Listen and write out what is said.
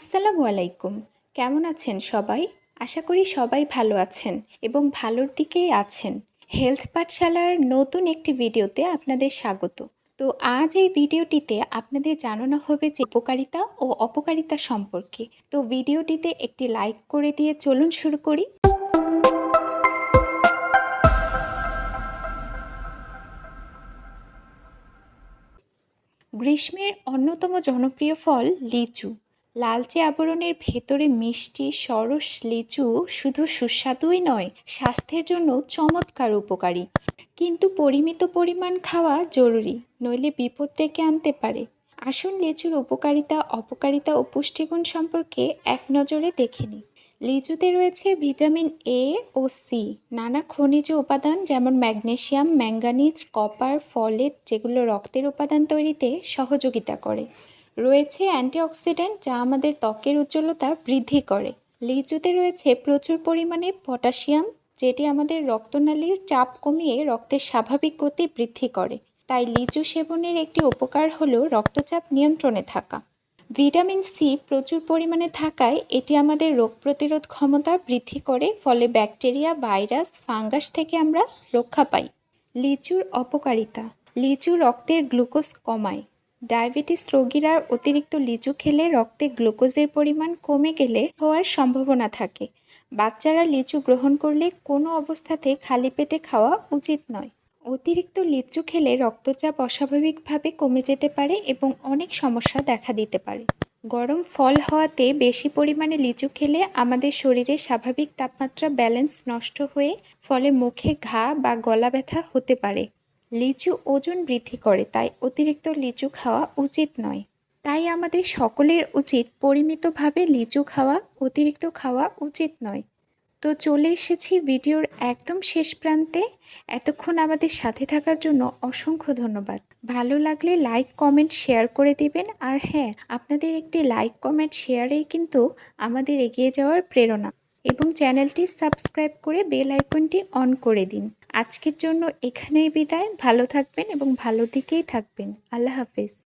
আসসালামু আলাইকুম। কেমন আছেন সবাই? আশা করি সবাই ভালো আছেন এবং ভালোর দিকেই আছেন। হেলথ পাঠশালার নতুন একটি ভিডিওতে আপনাদের স্বাগত। তো আজ এই ভিডিওটিতে আপনাদের জানানো হবে যে উপকারিতা ও অপকারিতা সম্পর্কে। তো ভিডিওটিতে একটি লাইক করে দিয়ে চলুন শুরু করি। গ্রীষ্মের অন্যতম জনপ্রিয় ফল লিচু। লালচে আবরণের ভেতরে মিষ্টি, সরস, লিচু শুধু সুস্বাদুই নয়, স্বাস্থ্যের জন্য চমৎকার উপকারী। কিন্তু পরিমিত পরিমাণ খাওয়া জরুরি, নইলে বিপদ ডেকে আনতে পারে। আসুন লিচুর উপকারিতা, অপকারিতা ও পুষ্টিগুণ সম্পর্কে এক নজরে দেখে নিই। লিচুতে রয়েছে ভিটামিন এ ও সি নানা খনিজ উপাদান যেমন ম্যাগনেসিয়াম, ম্যাঙ্গানিজ, কপার, ফলেট যেগুলো রক্তের উপাদান তৈরিতে সহযোগিতা করে। রয়েছে অ্যান্টিঅক্সিডেন্ট যা আমাদের ত্বকের উজ্জ্বলতা বৃদ্ধি করে। লিচুতে রয়েছে প্রচুর পরিমাণে পটাশিয়াম, যেটি আমাদের রক্তনালীর চাপ কমিয়ে রক্তের স্বাভাবিক গতি বৃদ্ধি করে। তাই লিচু সেবনের একটি উপকার হল রক্তচাপ নিয়ন্ত্রণে থাকা। ভিটামিন সি প্রচুর পরিমাণে থাকায় এটি আমাদের রোগ প্রতিরোধ ক্ষমতা বৃদ্ধি করে, ফলে ব্যাকটেরিয়া, ভাইরাস, ফাঙ্গাস থেকে আমরা রক্ষা পাই। লিচুর অপকারিতা। লিচু রক্তের গ্লুকোজ কমায়। ডায়াবেটিস রোগীরা অতিরিক্ত লিচু খেলে রক্তে গ্লুকোজের পরিমাণ কমে গেলে হওয়ার সম্ভাবনা থাকে। বাচ্চারা লিচু গ্রহণ করলে কোনো অবস্থাতে খালি পেটে খাওয়া উচিত নয়। অতিরিক্ত লিচু খেলে রক্তচাপ অস্বাভাবিকভাবে কমে যেতে পারে এবং অনেক সমস্যা দেখা দিতে পারে। গরম ফল হওয়াতে বেশি পরিমাণে লিচু খেলে আমাদের শরীরে স্বাভাবিক তাপমাত্রা ব্যালেন্স নষ্ট হয়ে ফলে মুখে ঘা বা গলা ব্যথা হতে পারে। লিচু ওজন বৃদ্ধি করে, তাই অতিরিক্ত লিচু খাওয়া উচিত নয়। তাই আমাদের সকলের উচিত পরিমিতভাবে লিচু খাওয়া, অতিরিক্ত খাওয়া উচিত নয়। তো চলে এসেছি ভিডিওর একদম শেষ প্রান্তে। এতক্ষণ আমাদের সাথে থাকার জন্য অসংখ্য ধন্যবাদ। ভালো লাগলে লাইক, কমেন্ট, শেয়ার করে দিবেন। আর হ্যাঁ আপনাদের একটি লাইক, কমেন্ট, শেয়ারেই কিন্তু আমাদের এগিয়ে যাওয়ার প্রেরণা। এবং চ্যানেলটি সাবস্ক্রাইব করে বেল আইকনটি অন করে দিন। আজকের জন্য এখানেই বিদায়। ভালো থাকবেন এবং ভালো দিকেই থাকবেন। আল্লাহ হাফেজ।